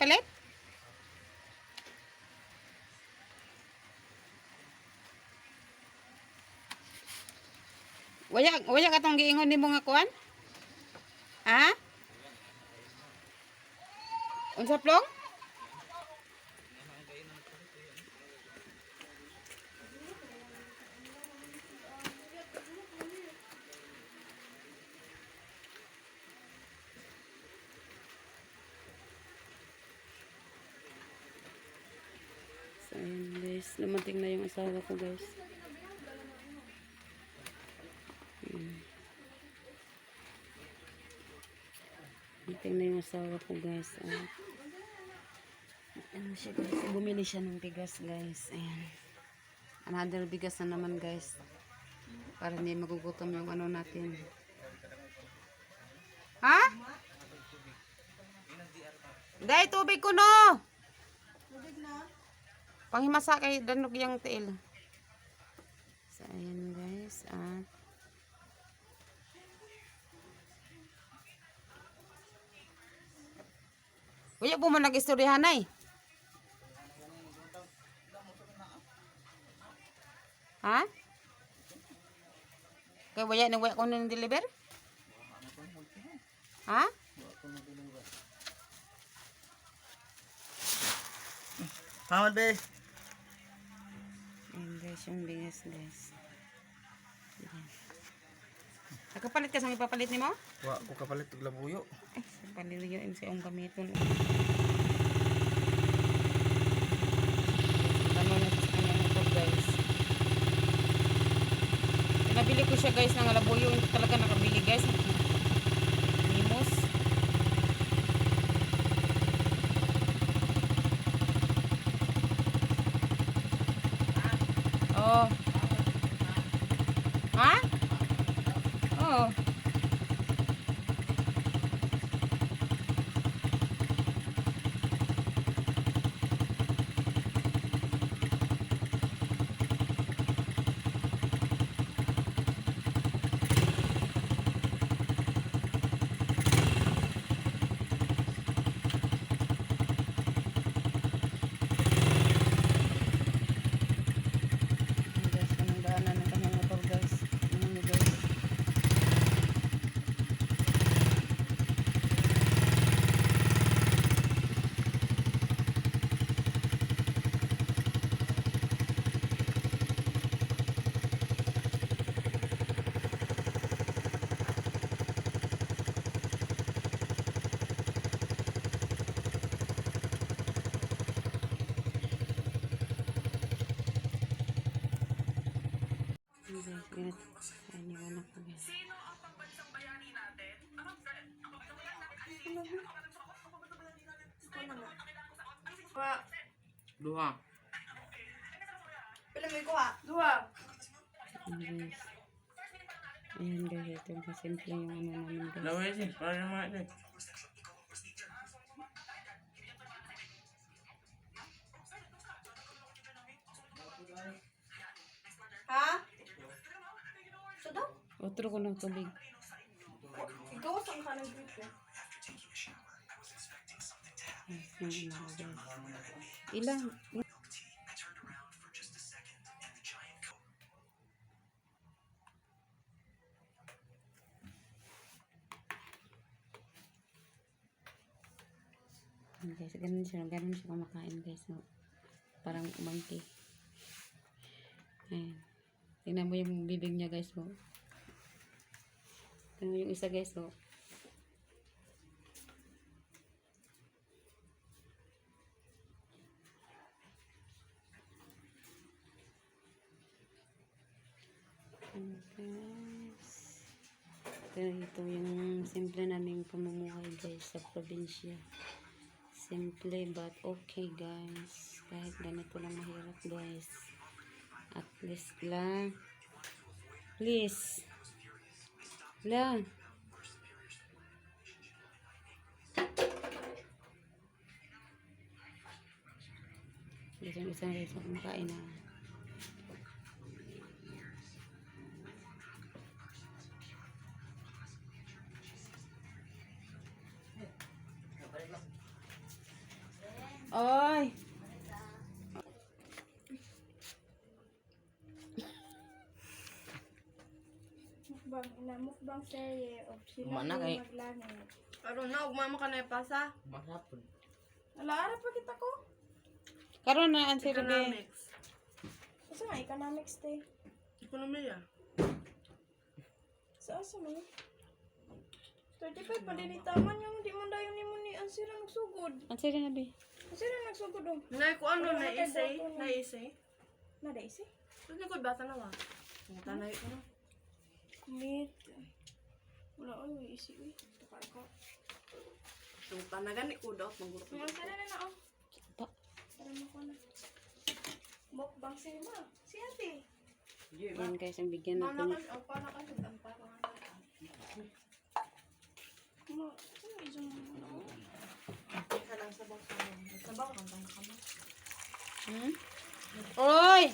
ipalit? Waya, waya ka tong giingon nimo nga kuan? Ha? Unsa plong? So, ayun guys. Lumating na yung asawa ko guys. Hmm. Lumating na yung asawa ko guys. Ah. Ano siya guys. Bumili siya ng bigas guys. Ayan. Another bigas na naman guys. Para hindi magugutom yung ano natin. Ha? Dahil tubig ko no! Panghimasa kay danog yung tiil. So, ayan guys. At Uya po man nag-istoryahan ay. Ha? Kay waya nang waya ko nang deliver? Ha? Hamad be. Guys, yung bigas guys. Ayan. Nakapalit ka sa ipapalit ni mo? Wa ko kapalit og labuyo. Ay, sa paliliyo yung sa iyong gamiton. Ano na sa kanya motor guys. Pinabili ko siya guys ng alabuyo. Hindi talaga nakabili guys. Oh. Ha? Oh. guys, anong daanan ng kanyang motor guys. Ano nyo guys. Ano guys, ganit. Ayan yung anak ko guys. Duha. Ayan guys. Ayan guys, ito yung kasimple yung ano namin guys. Laway sin para naman ito. Daw? Otro ko ng tubig. Ikaw saan ka ano ko. Ilang? Ayan guys, ganun siya, ganun siya kumakain guys. No? Parang monkey. Ayan. Tingnan mo yung bibig niya guys. Oh. Mo yung isa guys. Oh. Ayan, guys. Ito, ito yung simple naming pamumuhay guys sa probinsya. Simple but okay guys. Kahit ganito lang mahirap guys. At least lang. Please. Lang. Ito yung guys na kumakain na. Oy! Mukbang, serye of sila Mana yung kay- maglangit. Aron na, ugmama ka na ipasa. Masapon. Alaara pa kita ko. Karon na ang sirbe. Economics. Asa nga economics te? Ekonomiya. Sa asa man? 35 pa din itaman yung di man dayon nimo ni ang sira nagsugod. Ang sirbe na bi. Ang sira nagsugod oh. Nay ko ano, na isay, na. na isay. Na daisy. Kasi ko bata na wa. Tanay ko na. Way isi uy. Takay ko. Yung tanagan ni mangguro. Ang sira na na oh. Pa. Para mo ko na. Mukbang cinema. Si ate. Yan guys, ang bigyan Mana natin. ka, oh, para ka sa dampa ko. Ma, ano isang ano? Ka lang sa bawang sa Sabaw kang tanga ka mo. Hmm? Oy!